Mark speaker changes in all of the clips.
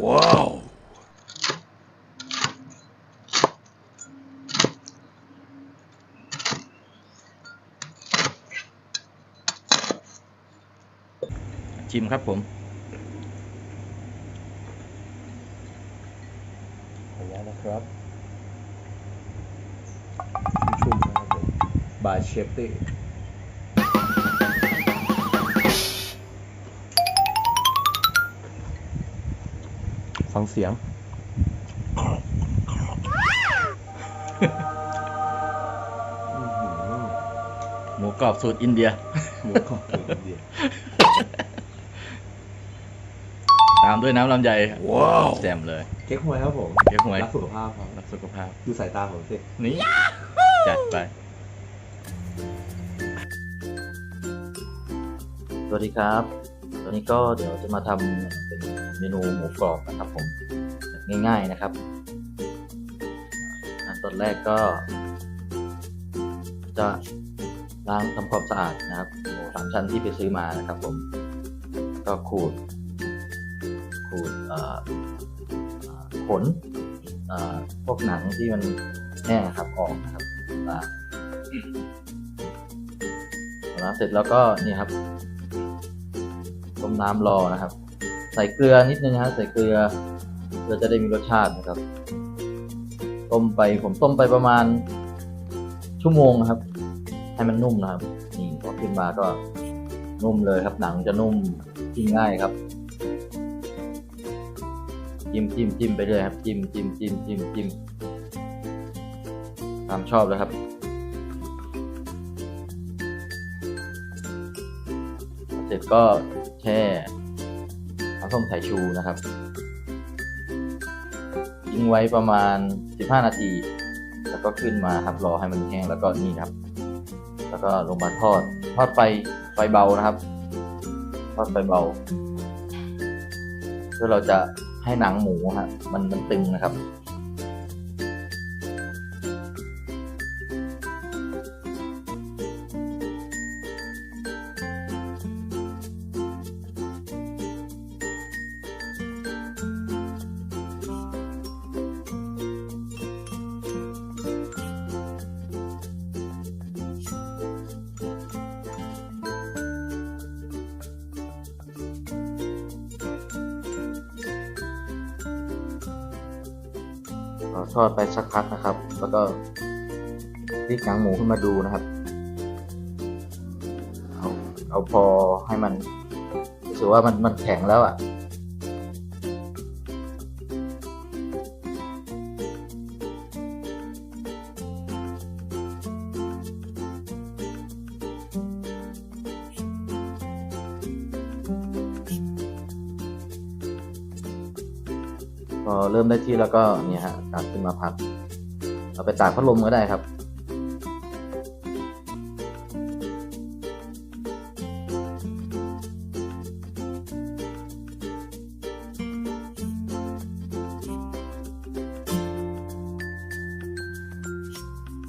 Speaker 1: ว้าวชิมครับผม
Speaker 2: ขออนุญาตนะครับชุ่มๆนะครับผมบายเชฟตี้ ฟังเสียง
Speaker 1: หมูกรอบสูตรอินเดีย
Speaker 2: หมูกรอบสูตรอินเดีย
Speaker 1: ตามด้วยน้ำลำไยว้าวแจ่มเลย
Speaker 2: เค้กฮวยครับผม
Speaker 1: เค้กฮวย
Speaker 2: รักสุขภาพครับ
Speaker 1: รักสุขภาพ
Speaker 2: ดูสายตาผมสิ
Speaker 1: นี่ จัดไป
Speaker 3: สวัสดีครับ ตอนนี้ก็เดี๋ยวจะมาทำเป็นเมนูหมูกรอบนะครับผมง่ายๆนะครับอันตอนแรกก็ จะล้างทำความสะอาดนะครับหมูสามชั้นที่ไปซื้อมานะครับผมก็ขูดขูดขนพวกหนังที่มันแห้งนะครับออกนะครับล้างล้างเสร็จแล้วก็นี่ครับ ต้มน้ำรอนะครับ ใส่เกลือนิดนึงนะใส่เกลือเพื่อจะได้มีรสชาตินะครับ ต้มไปผมต้มไปประมาณชั่วโมงนะครับ ให้มันนุ่มนะครับ นี่พอขึ้นมาก็นุ่มเลยครับหนังจะนุ่มกินง่ายครับจิ้มจิ้มจิ้มไปเลยครับจิ้มจิ้มจิ้มจิ้มจิ้มตามชอบเลยครับเสร็จก็ แช่น้ำส้มสายชูนะครับทิ้งไว้ประมาณ 15 นาที แล้วก็ขึ้นมาครับรอให้มันแห้งแล้วก็นี่ครับ แล้วก็ลงมาทอด ทอดไฟไฟเบานะครับ ทอดไฟเบาเพื่อเราจะให้หนังหมูฮะมันมันตึงนะครับ ทอดไปสักพักนะครับ แล้วก็พลิกหนังหมูขึ้นมาดูนะครับ เอาเอาพอให้มันรู้สึกว่ามันมันแข็งแล้วอะ อเริ่มได้ที่แล้วก็เนี่ยฮะตักขึ้นมาพักเอาไปตากพัดลมก็ได้ครับ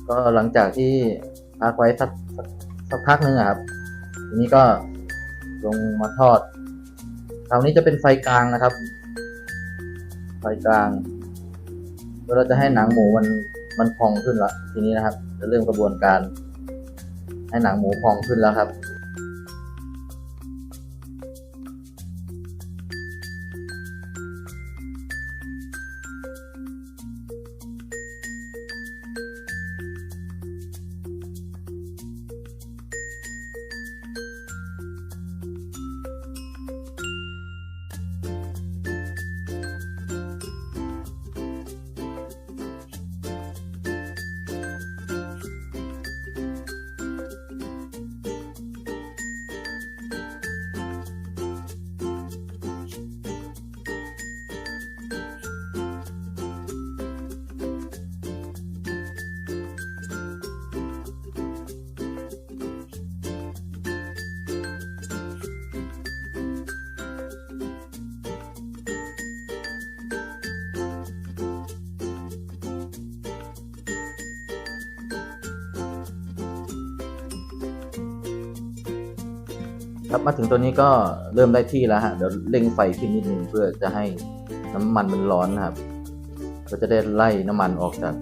Speaker 3: ก็หลังจากที่พักไว้สักสักพักหนึ่งอะครับทีนี้ก็ลงมาทอดคราวนี้จะเป็นไฟกลางนะครับ ไฟกลางเพื่อเราจะให้หนังหมูมันมันพองขึ้นละทีนี้นะครับ จะเริ่มกระบวนการ ให้หนังหมูพองขึ้นแล้วครับ ครับมาถึงตัวนี้ก็เริ่มได้ที่แล้วฮะเดี๋ยวเร่งไฟขึ้นนิดนึงเพื่อจะให้น้ำมันมันร้อนนะครับ ก็จะได้ไล่น้ำมันออกจาก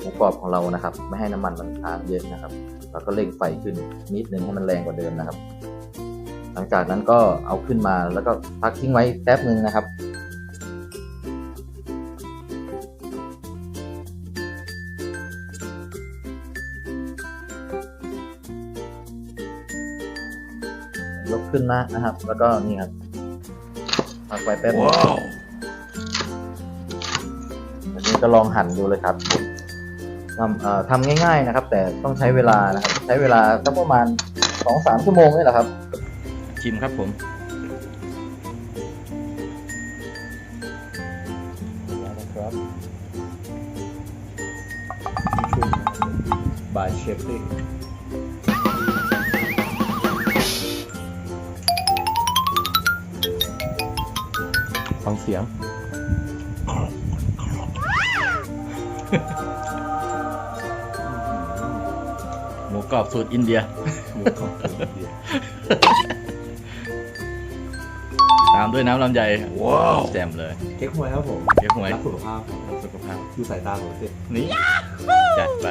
Speaker 3: หมูกรอบของเรานะครับ ไม่ให้น้ำมันมันค้างเยอะนะครับ แล้วก็เร่งไฟขึ้นนิดนึงให้มันแรงกว่าเดิมนะครับ หลังจากนั้นก็เอาขึ้นมาแล้วก็พักทิ้งไว้แป๊บหนึ่งนะครับ ยกขึ้นมานะครับ แล้วก็นี่ครับพักไว้แป๊บนึงอันนี้ก็ลองหั่นดูเลยครับทำเอ่อทำง่าย ๆนะครับ แต่ต้องใช้เวลานะครับ ใช้เวลาสักประมาณสองสามชั่วโมงนี่แหละครับ
Speaker 1: ชิมครับผม
Speaker 2: นะครับบายเชฟตี้ ฟังเสียง
Speaker 1: หมูกรอบสูตรอินเดีย
Speaker 2: หมูกรอบอินเดีย
Speaker 1: ตามด้วยน้ำลำไยว้าว แจ่มเลย
Speaker 2: เค้กฮวยครับผม
Speaker 1: เค้กฮวย
Speaker 2: รักสุขภาพครับ
Speaker 1: สุขภาพ
Speaker 2: ดูสายตาผมสิ
Speaker 1: นี่จัดไป